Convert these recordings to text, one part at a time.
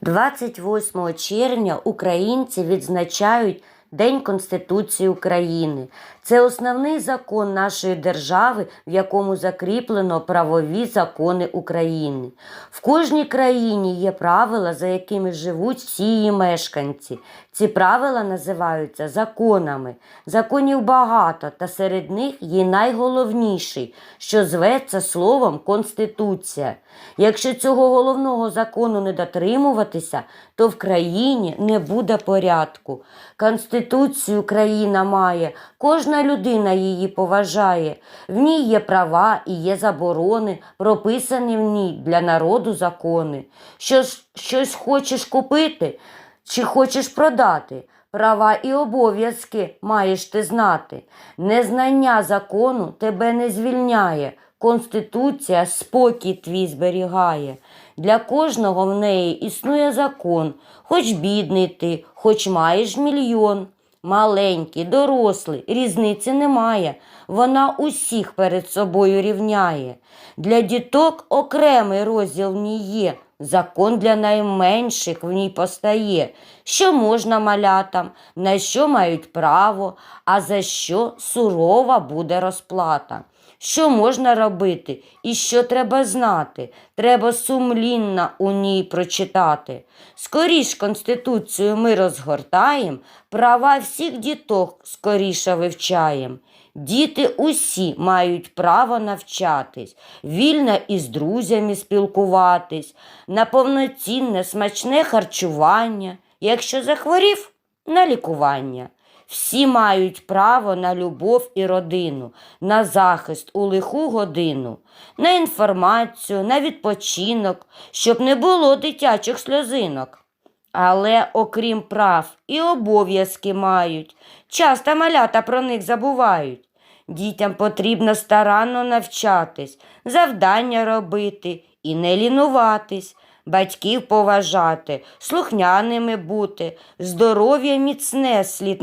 28 червня українці відзначають День Конституції України. Це основний закон нашої держави, в якому закріплено правові закони України. В кожній країні є правила, за якими живуть всі її мешканці. Ці правила називаються законами. Законів багато, та серед них є найголовніший, що зветься словом Конституція. Якщо цього головного закону не дотримуватися, то в країні не буде порядку. Конституцію країна має, кожна людина її поважає. В ній є права і є заборони, прописані в ній для народу закони. Щось, щось хочеш купити чи хочеш продати. Права і обов'язки маєш ти знати. Незнання закону тебе не звільняє. Конституція спокій твій зберігає. Для кожного в неї існує закон, хоч бідний ти, хоч маєш мільйон. Маленький, дорослий, різниці немає. Вона усіх перед собою рівняє. Для діток окремий розділ в ній є. Закон для найменших в ній постає, що можна малятам, на що мають право, а за що сурова буде розплата. Що можна робити і що треба знати, треба сумлінно у ній прочитати. Скоріш Конституцію ми розгортаєм, права всіх діток скоріше вивчаєм. Діти усі мають право навчатись, вільно із друзями спілкуватись, на повноцінне смачне харчування, якщо захворів на лікування. Всі мають право на любов і родину, на захист у лиху годину, на інформацію, на відпочинок, щоб не було дитячих сльозинок. Але окрім прав і обов'язки мають, часто малята про них забувають. Дітям потрібно старанно навчатись, завдання робити і не лінуватись, батьків поважати, слухняними бути, здоров'я міцне слід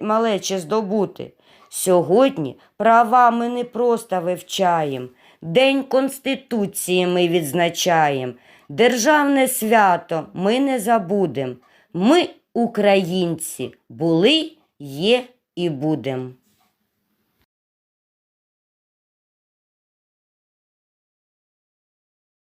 малече здобути. Сьогодні права ми не просто вивчаємо, День Конституції ми відзначаємо, державне свято ми не забудем. Ми, українці, були, є і будем.